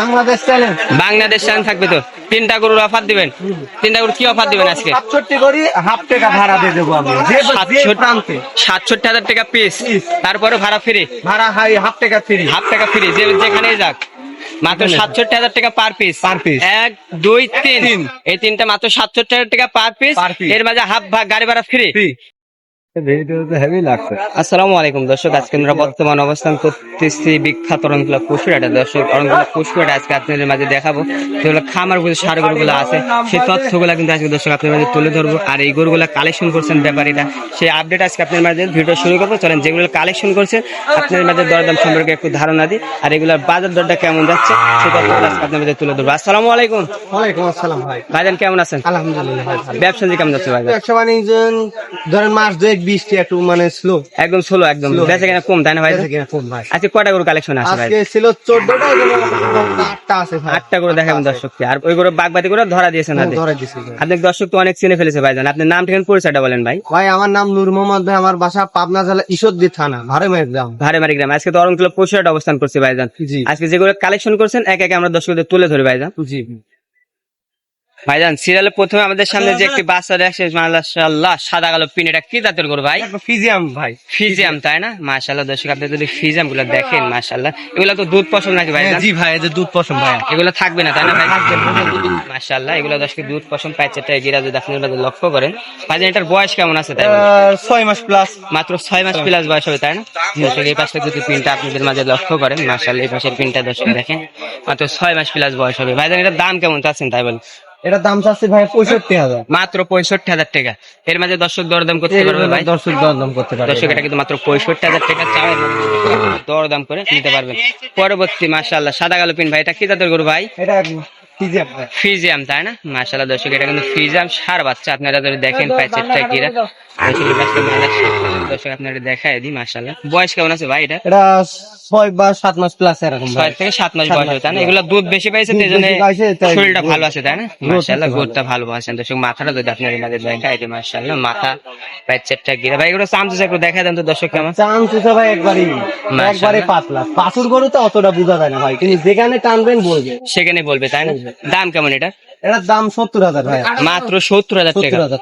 Bangladesh challenge Bangladesh থাকবে তো। তিনটা গরুর অফার দিবেন। তিনটা গরু কি অফার দিবেন আজকে? সাতষট্টি করি হাফ টাকা ভাড়া দিয়ে দেবো আমি। যে যে প্রান্তে। সাতষট্টি হাজার টাকা পিস তারপরে ভাড়া ফ্রি ভাড়া হাই হাফ টাকা ফ্রি হাফ টাকা ফ্রি যে যেখানেই যাক। মাত্র সাতষট্টি হাজার টাকা পার পিস Per piece। এক দুই তিন। এই তিনটা মাত্র সাতষট্টি হাজার টাকা পার পিস এর মাঝে হাফ ভাগ গাড়ি ভাড়া ফ্রি আসসালামু আলাইকুম দর্শক আজকে আমরা বর্তমান অবস্থান করতেছি বিখ্যাত পশুরাটা দর্শক পশুরাটা আজকে আপনাদের মাঝে দেখাবো। যেগুলো খামারগুলো সার গরুগুলো আছে। সেই তথ্যগুলো কিন্তু আজকে দর্শক আপনাদের মাঝে তুলে ধরবো। আর এই গরুগুলা কালেকশন করছেন ব্যাপারীরা। সেই আপডেট আজকে আপনার মাঝে ভিডিও শুরু করব। চলেন যেগুলো কালেকশন করছেন আপনাদের মাঝে দরদাম সম্পর্কে একটু ধারণা দিই। আর এগুলোর বাজার দরটা কেমন যাচ্ছে সেই তথ্যগুলো আজকে আপনাদের মাঝে তুলে ধরবো। আসসালামু আলাইকুম। ওয়ালাইকুম আসসালাম ভাই। ভাইজান কেমন আছেন? আলহামদুলিল্লাহ ব্যবসা কেমন যাচ্ছে ব্যবসা বাণিজ্য ধরেন মাস দুয়েক বৃষ্টি একটু মানে স্লো একদম স্লো একদম। বেচা কেনা কম তাই না ভাইজান কম ভাই। আজকে কয়টা গরু কালেকশন আছে ভাই? আজকে ছিল চোদ্দটা আটটা আছে ভাই। আটটা করে দেখাবেন দর্শককে। আর ওই করে বাগবাতি করে ধরা দিয়েছেন হাতে। ধরে দিছি আপনি দর্শক তো অনেক চিনে ফেলেছে ভাইজান। আপনার নাম ঠিকানা পরিচয়টা বলেন ভাই। ভাই আমার নাম নূর মোহাম্মদ ভাই আমার বাসা পাবনা জেলা ঈশ্বরদী থানা ভারে মেয়ের গ্রাম। ভারে মারি গ্রাম আজকে পশুরাট অবস্থান করছে ভাইজান। আজকে যেগুলো কালেকশন করছেন এক একে আমরা দর্শকদের তুলে ধরি ভাইজান। জি। ভাইজান সিরিয়ালে প্রথমে আমাদের সামনে যে একটি মাশাআল্লাহ সাদা কালো পিন এটা কি জাতের গরু ভাই? ফিজিয়াম ভাই। ফিজিয়াম তাই না? মাশাআল্লাহ দর্শক আপনি যদি ফিজিয়ামগুলো দেখেন মাশাআল্লাহ। এগুলো তো দুধ পছন্দ নাকি ভাইজান? জি ভাই এদের দুধ পছন্দ ভাই। এগুলো থাকবে না তাই না ভাই? মাশাআল্লাহ এগুলো দশকে দুধ পছন্দ যদি আপনি লক্ষ্য করেন। ভাইজান এটার বয়স কেমন আছে তাই? ছয় মাস প্লাস মাত্র ছয় মাস প্লাস বয়স হবে তাই না? দর্শক এই পাশে যদি পিনটা আপনাদের মাঝে লক্ষ্য করেন মার্শাল এই পাশের পিনটা দর্শক দেখেন মাত্র ছয় মাস প্লাস বয়স হবে। ভাইজান এটার দাম কেমন চাচ্ছেন তাই বলেন? এটার দাম চাচ্ছে ভাই পঁয়ষট্টি হাজার। মাত্র পঁয়ষট্টি হাজার টাকা। এর মাঝে দর্শক দরদাম করতে পারবে ভাই? দর্শক দরদাম করতে পারবে দর্শক এটা কিন্তু মাত্র পঁয়ষট্টি হাজার টাকা চাওয়া দরদাম করে নিতে পারবেন। পরবর্তী মাশাল্লাহ সাদা কালো পিন ভাই এটা কি তাদের গরু ভাই? এটা ফিজিয়াম তাই না? মাশাল্লাহ দর্শক এটা কিন্তু ফিজিয়াম সার বাচ্চা। আপনারা যদি দেখেন প্যাচেরটা কিরা দর্শক আপনারা দেখায় দিই মাশাল্লাহ বয়স কেমন আছে ভাই এটা? এটা ছয় বা সাত মাস প্লাস এরকম ছয় থেকে সাত মাস বয়স মাস। তাই না? এগুলো দুধ বেশি পাইছে সেই জন্য তাই শরীরটা ভালো আছে তাই না? হচ্ছে গোটটা ভালো আছেন দর্শক মাথাটা যদি আপনার এনাদের দেখায় দিই মাশাল্লাহ মাথা প্যাচেরটা গিরা ভাই এগুলো চামচে একটু দেখা দেন তো দর্শক কেমন? চান ভাই একবারই। একবারে পাতলা। পাথর গরু তো অতটা বোঝা যায় না ভাই কিন্তু যেখানে টানবেন বলবে। সেখানে বলবে তাই না? দাম কেমন এটা এটার দাম সত্তর হাজার ভাই মাত্র সত্তর হাজার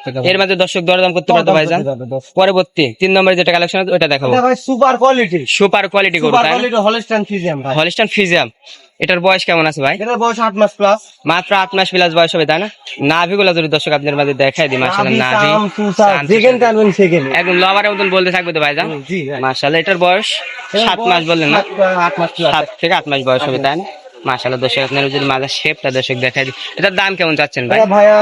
টাকা। এর মধ্যে দর্শক দরদাম করতে পারতো ভাইজান? পরবর্তী তিন নম্বরে যেটা কালেকশন আছে ওটা দেখাবো। Super quality. সুপার কোয়ালিটি গরু সুপার তাই না? কোয়ালিটি হলস্টাইন ফিজিয়াম ভাই। হলিস্টান ফিজিয়াম। এটার বয়স কেমন আছে ভাই? এটার বয়স আট মাস প্লাস মাত্র আট মাস প্লাস বয়স হবে তাই না? নাভি গুলো যদি দর্শক আপনাদের মাঝে দেখাই দিই মাসাল্লাহ নাভি। টানবেন একদম লবারের মতন বলতে থাকবে তো ভাই মাসাল্লাহ এটার বয়স সাত মাস বললেন না? আট মাস সাত থেকে আট মাস বয়স হবে তাই না? দর্শক আপনারা যদি মাঝে শেপটা দর্শক দেখাই দিই এটার দাম কেমন চাচ্ছেন ভাই? এটা ভাইয়া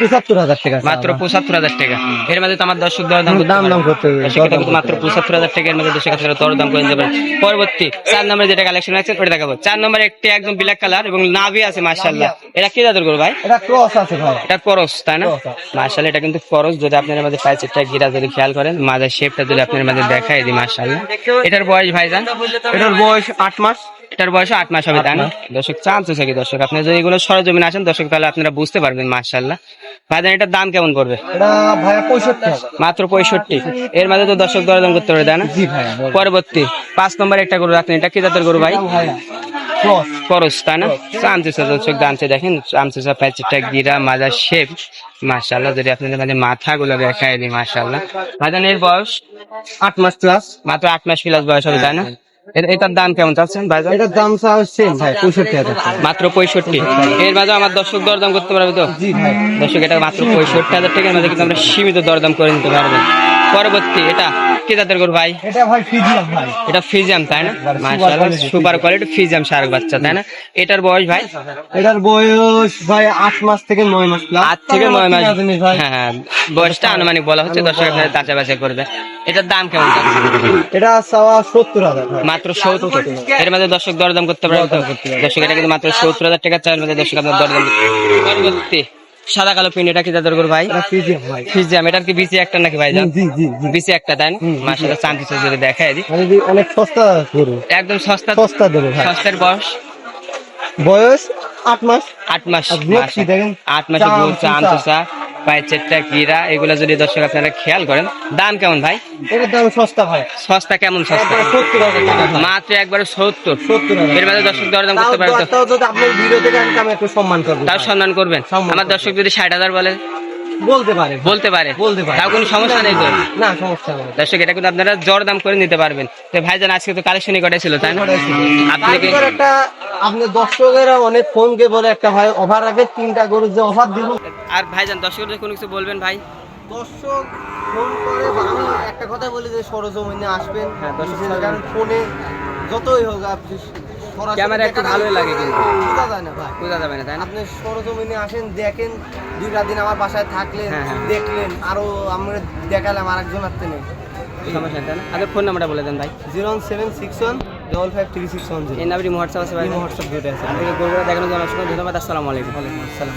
পঁচাত্তর হাজার টাকা মাত্র পঁচাত্তর হাজার টাকা। এর মধ্যে তো আমার দর্শক দর দাম দাম দাম করতে কিন্তু মাত্র পঁচাত্তর হাজার টাকার মধ্যে দর্শক আপনারা দর দাম করে দেবেন পরবর্তী চার নম্বরে যেটা কালেকশন আছে ওটা দেখাবো। চার নম্বরে একটি একদম ব্ল্যাক কালার এবং নাভি আছে এটা কি জাতের গরু ভাই? এটা ক্রস আছে ভাই। এটা করস তাই না? এটা কিন্তু করস যদি আপনার গিরা যদি খেয়াল করেন মাঝের শেপটা যদি আপনার মধ্যে দেখাই দিই মার্শাল্লাহ এটার বয়স ভাইজান? এটার বয়স আট মাস। এটার বয়স আট মাস হবে তাই না? দর্শক চান্স আছে কি দর্শক। আপনি যদি এগুলো সরজমিন আসেন দর্শক তাহলে আপনারা বুঝতে পারবেন মার্শাল্লাহ ভাইজান এটার দাম কেমন পড়বে? মাত্র পঁয়ষট্টি। এর মাঝে তো দর্শক দরদাম করতে পারে তাই না? পরবর্তী পাঁচ নম্বর একটা গরু রাখেন। এটা কি জাতের গরু ভাই? ক্রস। তাই না? চামচেসা দামছে দেখেন। চামচেসা প্যাচেরটা গিরা মাজার শেপ। মাশাল্লাহ যদি আপনাদের মাঝে মাথা গুলো দেখায় দিই মাশাল্লাহ ভাইজান এর বয়স? আট মাস প্লাস মাত্র আট মাস প্লাস বয়স হবে তাই না? এটার দাম কেমন চাচ্ছেন ভাইজান? এটার দাম চা সেম ভাই পঁয়ষট্টি হাজার মাত্র পঁয়ষট্টি। এর মাঝে আমার দর্শক দরদাম করতে পারবে তো? দর্শক এটা মাত্র পঁয়ষট্টি হাজার টাকার মাঝে কিন্তু আমরা সীমিত দরদাম করে নিতে পারব। পরবর্তী এটা কি জাতের গরু ভাই? এটা ভাই ফিজিয়াম ভাই। এটা ফিজিয়াম তাই না? মাশাআল্লাহ সুপার কোয়ালিটি ফিজিয়াম শার্ক বাচ্চা তাই না? এটার বয়স ভাই? এটার বয়স ভাই আট মাস থেকে নয় মাস প্লাস আট থেকে নয় মাস। হ্যাঁ হ্যাঁ বয়সটা আনুমানিক বলা হচ্ছে দর্শক আপনারা যাচাই বাছাই করবে। এটার দাম কেমন যাচ্ছে? এটা মাত্র সত্তর এর মধ্যে দর্শক দরদাম করতে পারবে তো? দর্শক এটা কিন্তু মাত্র সত্তর হাজার টাকা চার মধ্যে দর্শক আপনার দরদাম পরবর্তী। সাদা কালো পিন এটা কি দাদর গরু ভাই? ফিজিয়াম এটা এটার কি বিসি একটা নাকি ভাই। বিসি একটা দেন। মাসাটা চান্দি যদি দেখায় দি অনেক সস্তা গরু। একদম সস্তা সস্তা দেবো ভাই। সস্তার বয়স? বয়স আট মাস। আট মাস আট মাস? আট মাসে গরু চুষা। চুষা পায়ের চেটটা গিরা এগুলো যদি দর্শক আপনারা খেয়াল করেন দাম কেমন ভাই? এটার দাম সস্তা ভাই। সস্তা কেমন সস্তা। মাত্র একবারে সত্তর। এর মাঝে দর্শক দরদাম করতে পারে তো? তাও যদি আপনার ভিডিও থেকে আমি একটু সম্মান করব তাও সম্মান করবেন? আমার দর্শক যদি ষাট হাজার বলে? বলতে পারে। বলতে পারে। বলতে পারে। তাও কোনো সমস্যা নেই তো? না সমস্যা নেই। দর্শক এটা কিন্তু আপনারা জোর দাম করে নিতে পারবেন। তো ভাইজান আজকে তো কালেকশনই করেছিল তাই না? আপনি কি একটা আপনার দর্শকেরা অনেক ফোনকে বলে একটা ভাই অফার আগে তিনটা গরুর যে অফার দিব। আর ভাইজান দর্শকদের কোনো কিছু বলবেন ভাই? দর্শক ফোন করে আমি একটা কথা বলি যে সরজমিনে আসবেন। হ্যাঁ, দর্শক কারণ ফোনে যতই হোক আপনি ক্যামেরা একটু ভালোই লাগে কিন্তু। বোঝা যায় না ভাই। বোঝা যাবে না তাই না? আপনি সরজমিনে আসেন দেখেন দুইটা দিন আমার বাসায় থাকলেন হ্যাঁ, হ্যাঁ। দেখলেন আরও আমরা দেখালাম আরেকজন আসতে নেই সমস্যা নেই তাই না? আগে ফোন নাম্বারটা বলে দেন ভাই। Zero one seven six one double five three six one এই আছে ভাই। জিরো হোয়াটসঅ্যাপ দুইটা আছে। আপনাকে গরুটা দেখানোর জন্য অসংখ্য ধন্যবাদ। আসসালামু আলাইকুম। ওয়ালাইকুম আসসালাম।